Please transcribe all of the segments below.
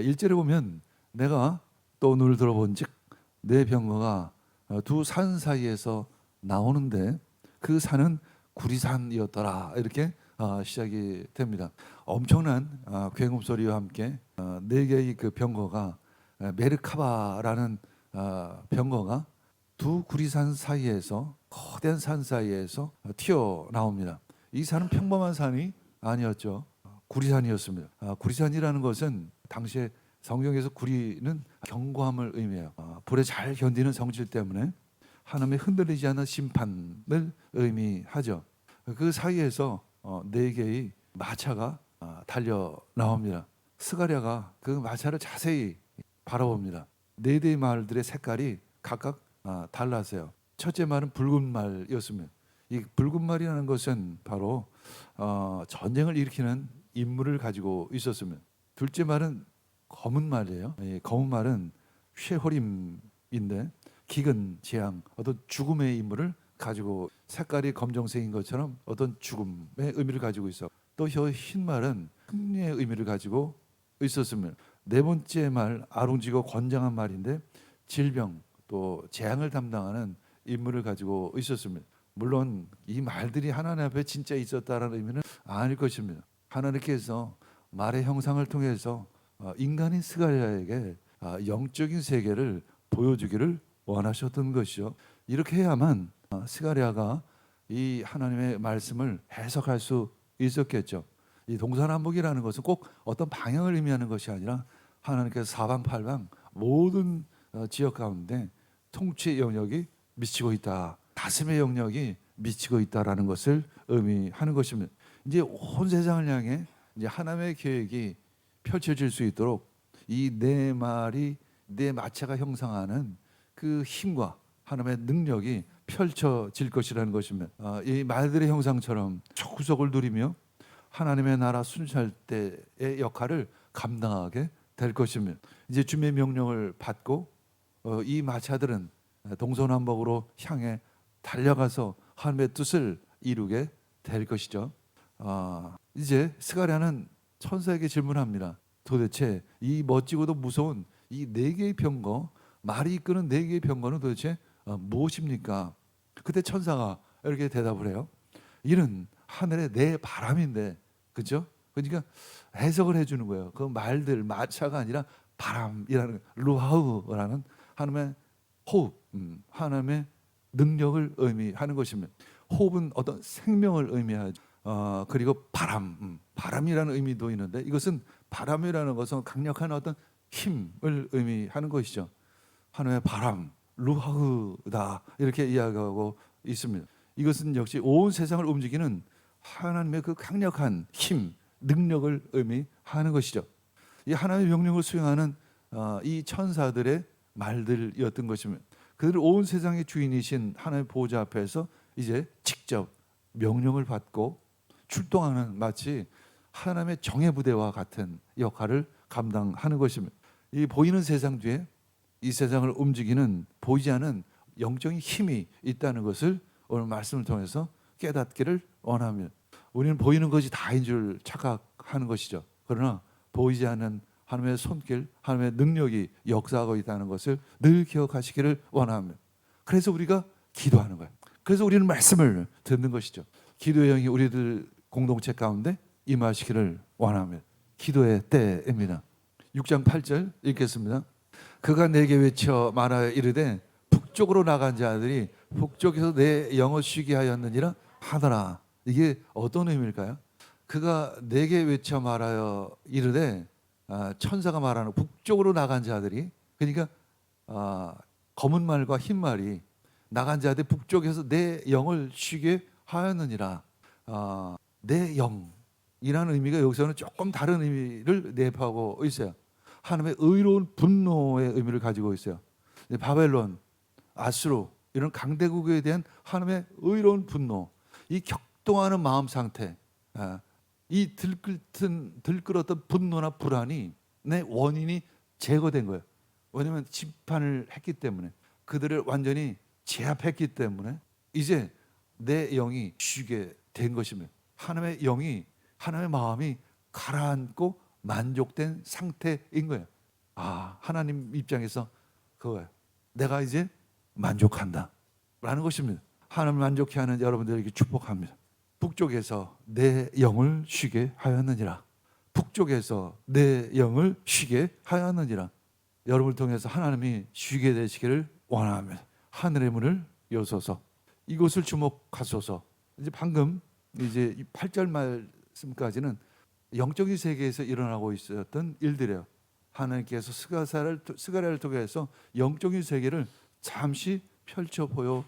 일절에 보면 내가 또 눈을 들어본즉 내 병거가 어, 두산 사이에서 나오는데 그 산은 구리산이었더라 이렇게 어, 시작이 됩니다. 엄청난 어, 굉음 소리와 함께 어, 네 개의 그 병거가 어, 메르카바라는 어, 병거가 두 구리산 사이에서 거대한 산 사이에서 어, 튀어 나옵니다. 이 산은 평범한 산이 아니었죠. 어, 구리산이었습니다. 아, 구리산이라는 것은 당시에 성경에서 구리는 견고함을 의미해요. 어, 불에 잘 견디는 성질 때문에 하나님의 흔들리지 않는 심판을 의미하죠. 그 사이에서 어, 네 개의 마차가 어, 달려 나옵니다. 스가랴가 그 마차를 자세히 바라봅니다. 네 대의 말들의 색깔이 각각 아, 달라서요. 첫째 말은 붉은 말이었습니다. 이 붉은 말이라는 것은 바로 어, 전쟁을 일으키는 인물을 가지고 있었습니다. 둘째 말은 검은 말이에요. 이 검은 말은 쉐호림인데 기근, 재앙, 어떤 죽음의 인물을 가지고 색깔이 검정색인 것처럼 어떤 죽음의 의미를 가지고 있어. 또 흰 말은 승리의 의미를 가지고 있었습니다. 네 번째 말 아롱지고 건장한 말인데 질병 또 재앙을 담당하는 인물을 가지고 있었습니다. 물론 이 말들이 하나님 앞에 진짜 있었다라는 의미는 아닐 것입니다. 하나님께서 말의 형상을 통해서 어, 인간인 스가랴에게 아, 영적인 세계를 보여주기를 원하셨던 것이죠. 이렇게 해야만 어, 스가랴가 이 하나님의 말씀을 해석할 수 있었겠죠. 이 동서남북이라는 것은 꼭 어떤 방향을 의미하는 것이 아니라 하나님께서 사방팔방 모든 어, 지역 가운데 통치 영역이 미치고 있다. 다스림의 영역이 미치고 있다라는 것을 의미하는 것입니다. 이제 온 세상을 향해 이제 하나님의 계획이 펼쳐질 수 있도록 이네 말이 네 마차가 형성하는 그 힘과 하나님의 능력이 펼쳐질 것이라는 것입니다. 아, 이 말들의 형상처럼 초구석을 누리며 하나님의 나라 순찰 때의 역할을 감당하게 될 것입니다. 이제 주님의 명령을 받고 어, 이 마차들은 동서남북으로 향해 달려가서 하나님의 뜻을 이루게 될 것이죠. 아, 이제 스가랴는 천사에게 질문합니다. 도대체 이 멋지고도 무서운 이 네 개의 병거, 말이 이끄는 네 개의 병거는 도대체 어, 무엇입니까? 그때 천사가 이렇게 대답을 해요. 이는 하늘의 네 바람인데, 그죠? 그러니까 해석을 해주는 거예요. 그 말들 마차가 아니라 바람이라는 루하우라는 하나님의 호흡, 음, 하나님의 능력을 의미하는 것입니다. 호흡은 어떤 생명을 의미하죠. 어, 그리고 바람, 음, 바람이라는 의미도 있는데 이것은 바람이라는 것은 강력한 어떤 힘을 의미하는 것이죠. 하나님의 바람, 루하우다 이렇게 이야기하고 있습니다. 이것은 역시 온 세상을 움직이는 하나님의 그 강력한 힘, 능력을 의미하는 것이죠. 이 하나님의 명령을 수행하는 어, 이 천사들의 말들이었던 것입니다. 그들 온 세상의 주인이신 하나님의 보호자 앞에서 이제 직접 명령을 받고 출동하는 마치 하나님의 정예 부대와 같은 역할을 감당하는 것입니다. 이 보이는 세상 뒤에 이 세상을 움직이는 보이지 않는 영적인 힘이 있다는 것을 오늘 말씀을 통해서 깨닫기를 원합니다. 우리는 보이는 것이 다인 줄 착각하는 것이죠. 그러나 보이지 않는 하나님의 손길, 하나님의 능력이 역사하고 있다는 것을 늘 기억하시기를 원합니다. 그래서 우리가 기도하는 거예요. 그래서 우리는 말씀을 듣는 것이죠. 기도의 영이 우리들 공동체 가운데 임하시기를 원합니다. 기도의 때입니다. 6장 8절 읽겠습니다. 그가 내게 외쳐 말하여 이르되 북쪽으로 나간 자들이 북쪽에서 내 영을 쉬게 하였느니라 하더라. 이게 어떤 의미일까요? 그가 내게 외쳐 말하여 이르되 아, 천사가 말하는 북쪽으로 나간 자들이 그러니까 아, 검은 말과 흰 말이 나간 자들 북쪽에서 내 영을 쉬게 하였느니라. 아, 내 영이라는 의미가 여기서는 조금 다른 의미를 내포하고 있어요. 하나님의 의로운 분노의 의미를 가지고 있어요. 바벨론, 아수르 이런 강대국에 대한 하나님의 의로운 분노, 이 격동하는 마음 상태, 아, 이 들끓던 들끓었던 분노나 불안이 내 원인이 제거된 거예요. 왜냐하면 심판을 했기 때문에 그들을 완전히 제압했기 때문에 이제 내 영이 쉬게 된 것입니다. 하나님의 영이 하나님의 마음이 가라앉고 만족된 상태인 거예요. 아 하나님 입장에서 그거예요. 내가 이제 만족한다. 라는 것입니다. 하나님 만족해 하는 여러분들에게 축복합니다. 북쪽에서 내 영을 쉬게 하였느니라. 북쪽에서 내 영을 쉬게 하였느니라. 여러분을 통해서 하나님이 쉬게 되시기를 원합니다. 하늘의 문을 여소서. 이곳을 주목하소서. 이제 방금 이제 8절 말씀까지는 영적인 세계에서 일어나고 있었던 일들이에요. 하나님께서 스가사를 스가랴를 통해서 영적인 세계를 잠시 펼쳐 보여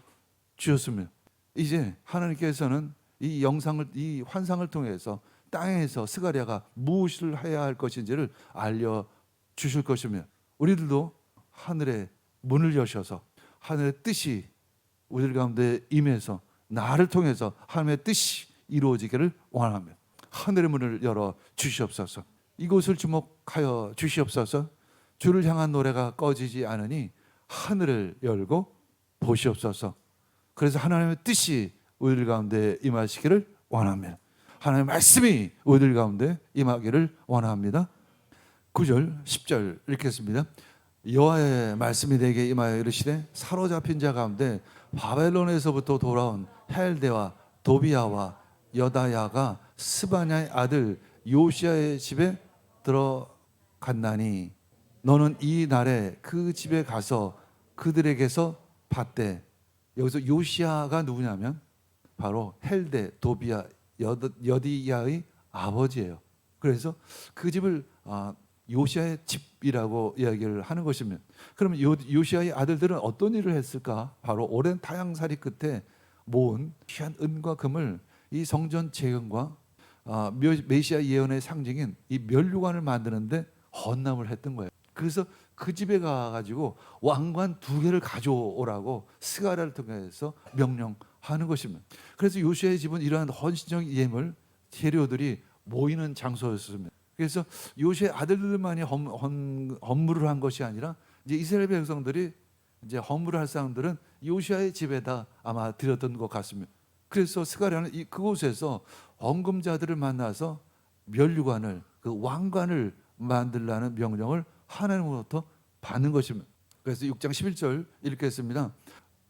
주셨습니다. 이제 하나님께서는 이 영상을 이 환상을 통해서 땅에서 스가랴가 무엇을 해야 할 것인지를 알려 주실 것입니다. 우리들도 하늘의 문을 여셔서 하늘의 뜻이 우리들 가운데 임해서 나를 통해서 하나님의 뜻이 이루어지기를 원합니다. 하늘의 문을 열어 주시옵소서. 이곳을 주목하여 주시옵소서. 주를 향한 노래가 꺼지지 않으니 하늘을 열고 보시옵소서. 그래서 하나님의 뜻이 우리들 가운데 임하시기를 원합니다. 하나님의 말씀이 우리들 가운데 임하기를 원합니다. 9절, 10절 읽겠습니다. 여호와의 말씀이 내게 임하여 이르시되 사로잡힌 자 가운데 바벨론에서부터 돌아온 헬데와 도비아와 여다야가 스바냐의 아들 요시아의 집에 들어갔나니 너는 이 날에 그 집에 가서 그들에게서 봤대. 여기서 요시아가 누구냐면 바로 헬데 도비아 여디야의 아버지예요. 그래서 그 집을 아, 요시아의 집이라고 이야기를 하는 것이면 그러면 요, 요시아의 아들들은 어떤 일을 했을까? 바로 오랜 타향살이 끝에 모은 귀한 은과 금을 이 성전 재건과 아, 며- 메시아 예언의 상징인 이 멸류관을 만드는데 헌납을 했던 거예요. 그래서 그 집에 가가지고 왕관 두 개를 가져오라고 스가랴를 통해서 명령하는 것입니다. 그래서 요시아의 집은 이러한 헌신적 예물 재료들이 모이는 장소였습니다. 그래서 요시의 아들들만이 헌, 헌, 헌물을 한 것이 아니라 이제 이스라엘 백성들이 이제 헌물을 할 사람들은 요시아의 집에다 아마 드렸던 것 같습니다. 그래서 스가랴는 이 그곳에서 헌금자들을 만나서 멸류관을 그 왕관을 만들라는 명령을 하나님으로부터 받는 것입니다. 그래서 6장 11절 읽겠습니다.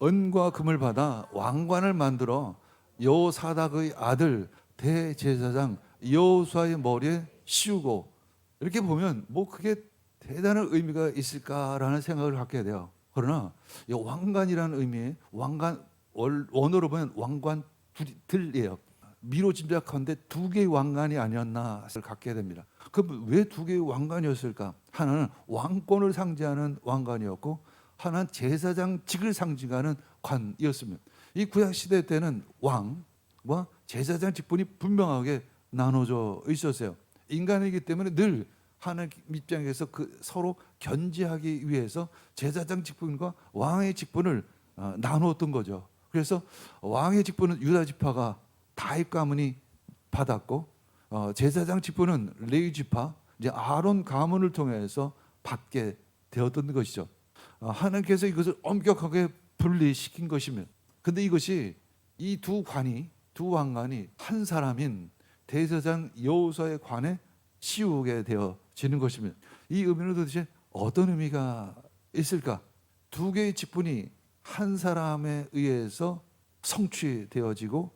은과 금을 받아 왕관을 만들어 여사닥의 아들 대제사장 여호수아의 머리에 씌우고 이렇게 보면 뭐 그게 대단한 의미가 있을까라는 생각을 갖게 돼요. 그러나 이 왕관이라는 의미의 왕관 월- 원어로 보면 왕관 둘이에요. 미로 짐작하는데 두 개의 왕관이 아니었나 를 갖게 됩니다. 그럼 왜 두 개의 왕관이었을까? 하나는 왕권을 상징하는 왕관이었고 하나는 제사장직을 상징하는 관이었습니다. 이 구약 시대 때는 왕과 제사장 직분이 분명하게 나눠져 있었어요. 인간이기 때문에 늘 하나님 입장에서 그 서로 견제하기 위해서 제사장 직분과 왕의 직분을 어, 나누었던 거죠. 그래서 왕의 직분은 유다 지파가 다윗 가문이 받았고 어, 제사장 직분은 레위 지파 이제 아론 가문을 통해서 받게 되었던 것이죠. 어, 하나님께서 이것을 엄격하게 분리시킨 것입니다. 근데 이것이 이 두 관이 두 왕관이 한 사람인 대제사장 여호수아의 관에 씌우게 되어지는 것입니다. 이 의미는 도대체 어떤 의미가 있을까? 두 개의 직분이 한 사람에 의해서 성취되어지고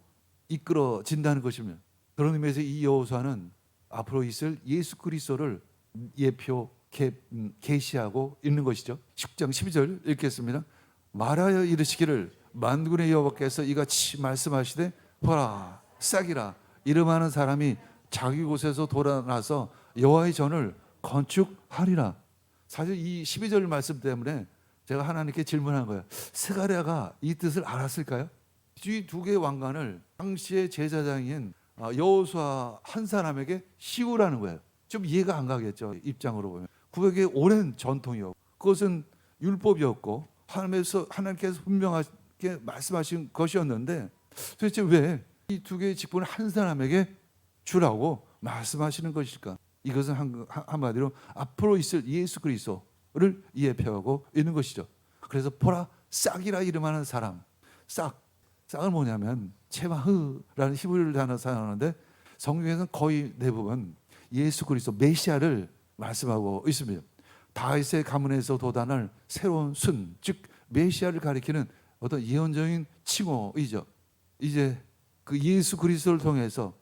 이끌어진다는 것입니다. 그런 의미에서 이 여호수아는 앞으로 있을 예수 그리스도를 예표 계, 음, 계시하고 있는 것이죠. 10장 12절 읽겠습니다. 말하여 이르시기를 만군의 여호와께서 이같이 말씀하시되 보라 싹이라 이름하는 사람이 자기 곳에서 돌아나서 여호와의 전을 건축하리라. 사실 이 12절 말씀 때문에 제가 하나님께 질문한 거예요. 스가랴가 이 뜻을 알았을까요? 이두 개의 왕관을 당시의 제사장인 어, 여호수아 한 사람에게 씌우라는 거예요. 좀 이해가 안 가겠죠. 입장으로 보면. 구약의 오랜 전통이었고 그것은 율법이었고 하나님께서 하나님께서 분명하게 말씀하신 것이었는데 도대체 왜 이 두 개의 직분을 한 사람에게 주라고 말씀하시는 것일까? 이것은 한, 한- 한마디로 앞으로 있을 예수 그리스도 를 예표하고 있는 것이죠. 그래서 보라 싹이라 이름하는 사람, 싹 싹은 뭐냐면 체마흐라는 히브리를 단어 사용하는데 성경에서는 거의 대부분 예수 그리스도 메시아를 말씀하고 있습니다. 다윗의 가문에서 도단할 새로운 순, 즉 메시아를 가리키는 어떤 예언적인 칭호이죠. 이제 그 예수 그리스도를 통해서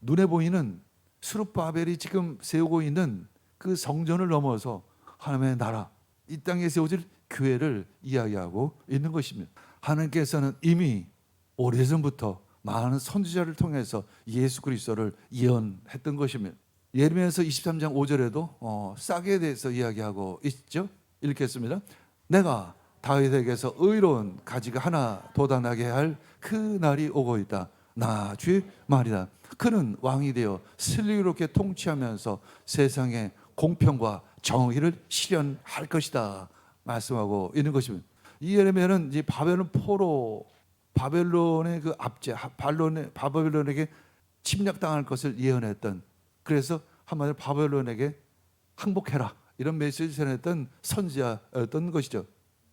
눈에 보이는 수르바벨이 지금 세우고 있는 그 성전을 넘어서 하나님의 나라, 이 땅에 세워질 교회를 이야기하고 있는 것입니다. 하나님께서는 이미 오래전부터 많은 선지자를 통해서 예수 그리스도를 예언했던 것입니다. 예레미야서 23장 5절에도 어, 싹에 대해서 이야기하고 있죠. 읽겠습니다. 내가 다윗에게서 의로운 가지가 하나 돋아나게 할 그 날이 오고 있다. 나 주의 말이다. 그는 왕이 되어 슬기롭게 통치하면서 세상에 공평과 정의를 실현할 것이다. 말씀하고 있는 것입니다. 이 예레미야는 이제 바벨론 포로 바벨론의 그 압제, 바벨론의 바벨론에게 침략당할 것을 예언했던 그래서 한마디로 바벨론에게 항복해라 이런 메시지를 전했던 선지자였던 것이죠.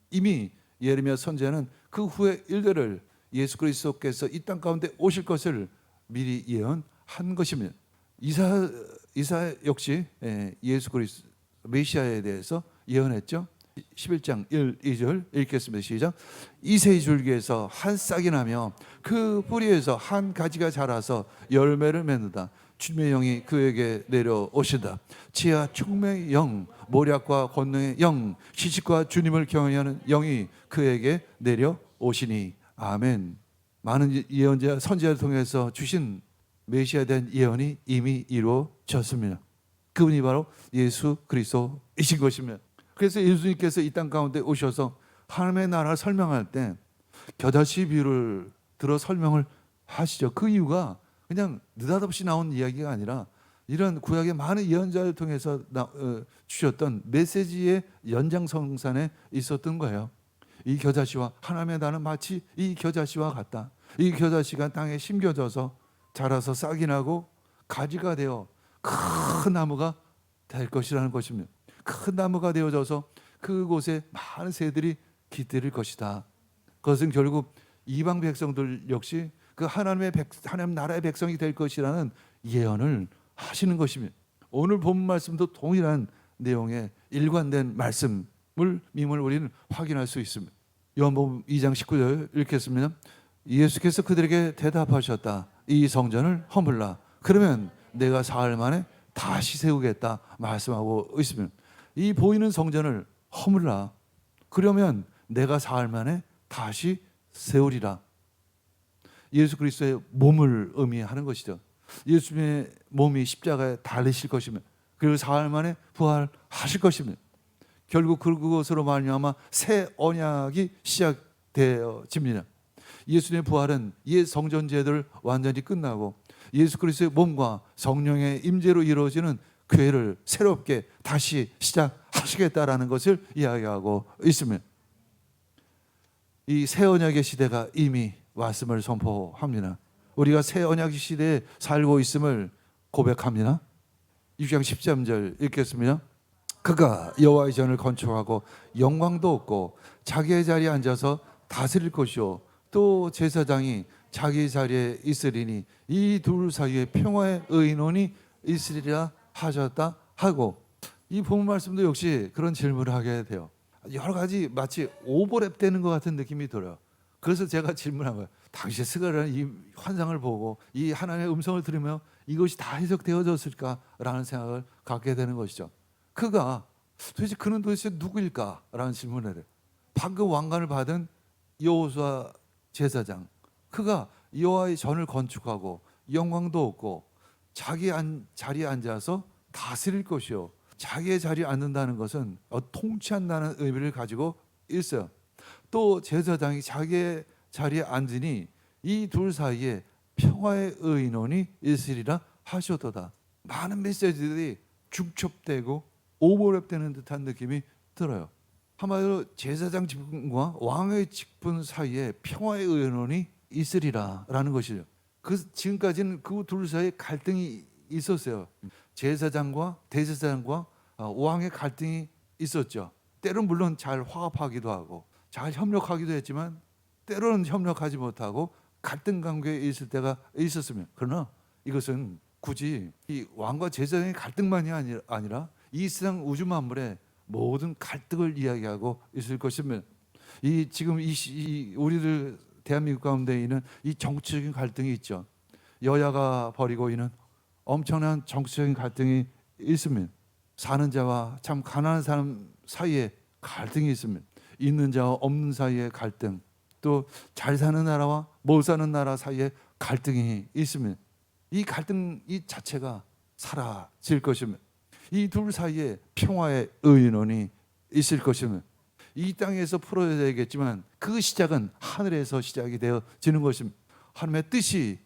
이미 예레미야 선지자는 그 후의 일들을 예수 그리스도께서 이 땅 가운데 오실 것을 미리 예언한 것입니다. 이사 이사 역시 예, 예수 그리스도 메시아에 대해서 예언했죠. 11장 1, 2절 읽겠습니다. 시작. 이세의 줄기에서 한 싹이 나며 그 뿌리에서 한 가지가 자라서 열매를 맺는다. 주님의 영이 그에게 내려오신다. 지하 총명의 영, 모략과 권능의 영, 시식과 주님을 경외하는 영이 그에게 내려오시니 아멘. 많은 예언자 선지자를 통해서 주신 메시아에 대한 예언이 이미 이루어졌습니다. 그분이 바로 예수 그리스도이신 것입니다. 그래서 예수님께서 이 땅 가운데 오셔서 하나님의 나라를 설명할 때 겨자씨 비유를 들어 설명을 하시죠. 그 이유가 그냥 느닷없이 나온 이야기가 아니라 이런 구약의 많은 예언자를 통해서 나, 어, 주셨던 메시지의 연장성산에 있었던 거예요. 이 겨자씨와 하나님의 나는 마치 이 겨자씨와 같다. 이 겨자씨가 땅에 심겨져서 자라서 싹이 나고 가지가 되어 큰 나무가 될 것이라는 것입니다. 큰 나무가 되어져서 그곳에 많은 새들이 깃들일 것이다. 그것은 결국 이방 백성들 역시 그 하나님의 백, 하나님 나라의 백성이 될 것이라는 예언을 하시는 것입니다. 오늘 본 말씀도 동일한 내용의 일관된 말씀을 밈을 우리는 확인할 수 있습니다. 요한복음 2장 19절 읽겠습니다. 예수께서 그들에게 대답하셨다. 이 성전을 허물라. 그러면 내가 사흘 만에 다시 세우겠다 말씀하고 있습니다. 이 보이는 성전을 허물라. 그러면 내가 사흘 만에 다시 세우리라. 예수 그리스도의 몸을 의미하는 것이죠. 예수님의 몸이 십자가에 달리실 것이며 그리고 사흘 만에 부활하실 것입니다. 결국 그것으로 말미암아 새 언약이 시작되어집니다. 예수님의 부활은 옛 성전 제도를 완전히 끝나고 예수 그리스도의 몸과 성령의 임재로 이루어지는 교회를 새롭게 다시 시작하시겠다라는 것을 이야기하고 있습니다. 이 새 언약의 시대가 이미 왔음을 선포합니다. 우리가 새 언약 시대에 살고 있음을 고백합니다. 6장 13절 읽겠습니다. 그가 여호와의 전을 건축하고 영광도 없고 자기의 자리에 앉아서 다스릴 것이요 또 제사장이 자기 자리에 있으리니 이 둘 사이에 평화의 의논이 있으리라 하셨다 하고 이 본문 말씀도 역시 그런 질문을 하게 돼요. 여러 가지 마치 오버랩 되는 것 같은 느낌이 들어요. 그래서 제가 질문한 거예요. 당시 스가라는 이 환상을 보고 이 하나님의 음성을 들으며 이것이 다 해석되어졌을까라는 생각을 갖게 되는 것이죠. 그가 도대체 그는 도대체 누구일까라는 질문을 해요. 방금 왕관을 받은 여호수아 제사장. 그가 여호와의 전을 건축하고 영광도 없고 자기 안, 자리에 앉아서 다스릴 것이요. 자기의 자리에 앉는다는 것은 어, 통치한다는 의미를 가지고 있어요. 또 제사장이 자기의 자리에 앉으니 이 둘 사이에 평화의 의논이 있으리라 하셨도다. 많은 메시지들이 중첩되고 오버랩되는 듯한 느낌이 들어요. 한마디로 제사장 직분과 왕의 직분 사이에 평화의 의논이 있으리라라는 것이죠. 그 지금까지는 그 둘 사이에 갈등이 있었어요. 제사장과 대제사장과 어, 왕의 갈등이 있었죠. 때론 물론 잘 화합하기도 하고 잘 협력하기도 했지만 때로는 협력하지 못하고 갈등 관계에 있을 때가 있었으면 그러나 이것은 굳이 이 왕과 제사장의 갈등만이 아니- 아니라 이 세상 우주 만물의 모든 갈등을 이야기하고 있을 것이면 이 지금 이, 우리들 대한민국 가운데 있는 이 정치적인 갈등이 있죠. 여야가 벌이고 있는 엄청난 정치적인 갈등이 있으면 사는 자와 참 가난한 사람 사이에 갈등이 있으면 있는 자와 없는 사이에 갈등 또 잘 사는 나라와 못 사는 나라 사이에 갈등이 있으면 이 갈등 이 자체가 사라질 것이면 이둘 사이에 평화의 의논이 있을 것이면 이 땅에서 풀어야 되겠지만 그 시작은 하늘에서 시작이 되어지는 것입니다. 하나님의 뜻이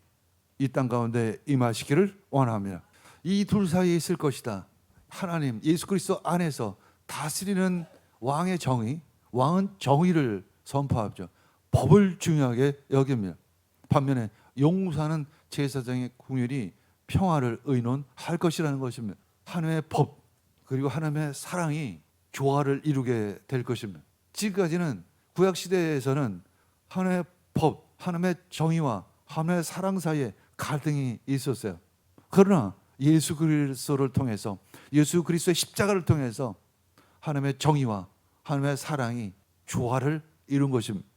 이 땅 가운데 임하시기를 원합니다. 이 둘 사이에 있을 것이다. 하나님 예수 그리스도 안에서 다스리는 왕의 정의, 왕은 정의를 선포하죠. 법을 중요하게 여깁니다. 반면에 용사는 제사장의 궁율이 평화를 의논할 것이라는 것입니다. 하나님의 법 그리고 하나님의 사랑이 조화를 이루게 될 것입니다. 지금까지는 구약 시대에서는 하나님의 법, 하나님의 정의와 하나님의 사랑 사이에 갈등이 있었어요. 그러나 예수 그리스도를 통해서 예수 그리스도의 십자가를 통해서 하나님의 정의와 하나님의 사랑이 조화를 이룬 것입니다.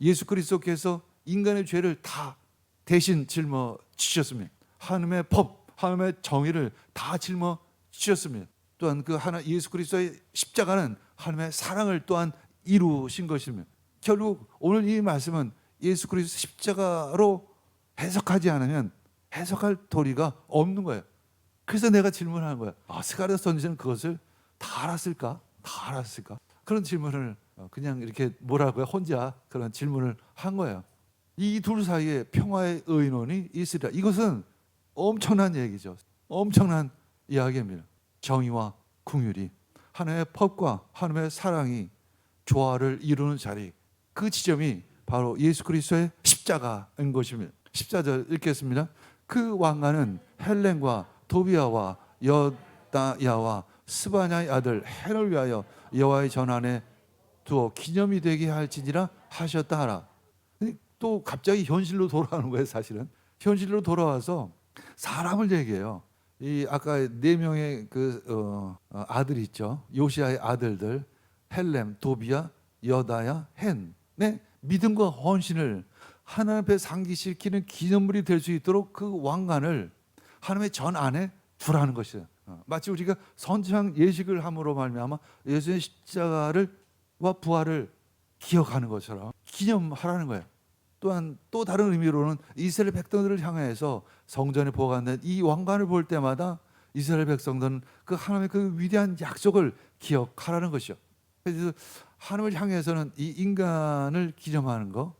예수 그리스도께서 인간의 죄를 다 대신 짊어지셨습니다. 하나님의 법, 하나님의 정의를 다 짊어지셨습니다. 또한 그 하나 예수 그리스도의 십자가는 하나님의 사랑을 또한 이루신 것입니다. 결국 오늘 이 말씀은 예수 그리스도 십자가로 해석하지 않으면 해석할 도리가 없는 거예요. 그래서 내가 질문하는 거야. 아, 스가랴 선지자는 그것을 다 알았을까? 다 알았을까? 그런 질문을 어, 그냥 이렇게 뭐라고요? 혼자 그런 질문을 한 거예요. 이 둘 사이에 평화의 의논이 있으리라. 이것은 엄청난 얘기죠. 엄청난 이야기입니다. 정의와 궁율이 하나님의 법과 하나님의 사랑이 조화를 이루는 자리. 그 지점이 바로 예수 그리스도의 십자가인 것입니다. 14절 읽겠습니다. 그 왕가는 헬렌과 도비아와 여다야와 스바냐의 아들 헬을 위하여 여호와의 전안에 두어 기념이 되게 할지니라 하셨다 하라. 또 갑자기 현실로 돌아오는 거예요, 사실은. 현실로 돌아와서 사람을 얘기해요. 이 아까 네 명의 그 어, 어, 아들이 있죠. 요시아의 아들들 헬렘, 도비아, 여다야, 헨. 네, 믿음과 헌신을 하나님 앞에 상기시키는 기념물이 될 수 있도록 그 왕관을 하나님의 전 안에 두라는 것이에요. 어, 마치 우리가 선지상 예식을 함으로 말미암아 예수의 십자가를 와 부활을 기억하는 것처럼 기념하라는 거예요. 또한 또 다른 의미로는 이스라엘 백성들을 향해서 성전에 보관된 이 왕관을 볼 때마다 이스라엘 백성들은 그 하나님의 그 위대한 약속을 기억하라는 것이죠. 그래서 하나님을 향해서는 이 인간을 기념하는 거,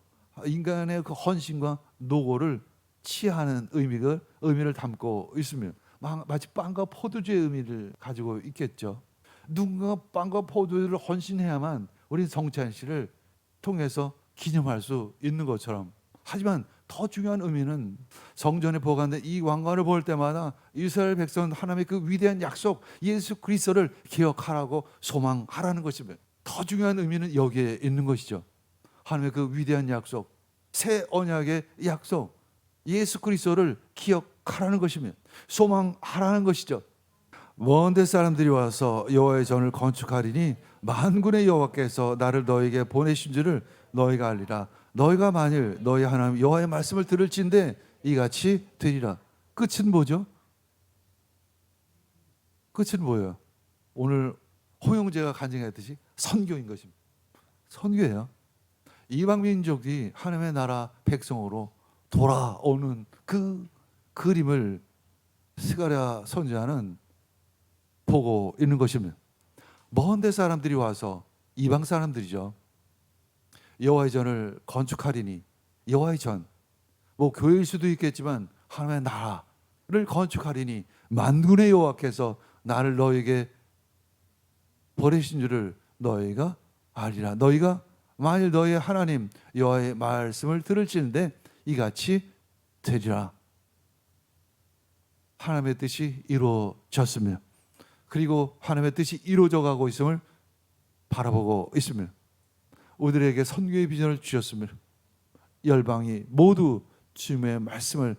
인간의 그 헌신과 노고를 치하는 의미가 의미를 담고 마- 마치 빵과 포도주의 의미를 가지고 있겠죠. 누군가 빵과 포도주를 헌신해야만 우리 성찬 씨를 통해서 기념할 수 있는 것처럼 하지만 더 중요한 의미는 성전에 보관된 이 왕관을 볼 때마다 이스라엘 백성 하나님의 그 위대한 약속 예수 그리스도를 기억하라고 소망하라는 것입니다. 더 중요한 의미는 여기에 있는 것이죠. 하나님의 그 위대한 약속, 새 언약의 약속, 예수 그리스도를 기억하라는 것이며 소망하라는 것이죠. 먼데 사람들이 와서 여호와의 전을 건축하리니 만군의 여호와께서 나를 너에게 보내신 줄을 너희가 알리라. 너희가 만일 너희 하나님 여호와의 말씀을 들을진데 이같이 되리라. 끝은 뭐죠? 끝은 뭐예요? 오늘 호영제가 간증했듯이 선교인 것입니다. 선교예요. 이방 민족이 하나님의 나라 백성으로 돌아오는 그 그림을 스가랴 선지자는 보고 있는 것입니다. 먼데 사람들이 와서 이방 사람들이죠. 여호와의 전을 건축하리니 여호와의 전, 뭐 교회일 수도 있겠지만 하나님의 나라를 건축하리니 만군의 여호와께서 나를 너에게 보내신 줄을 너희가 알리라. 너희가 만일 너희 하나님 여호와의 말씀을 들을지는데 이같이 되리라. 하나님의 뜻이 이루어졌습니다. 그리고 하나님의 뜻이 이루어져 가고 있음을 바라보고 있습니다. 우리들에게 선교의 비전을 주셨습니다. 열방이 모두 주님의 말씀을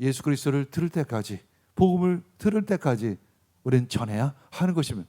예수 그리스도를 들을 때까지 복음을 들을 때까지 우리는 전해야 하는 것입니다.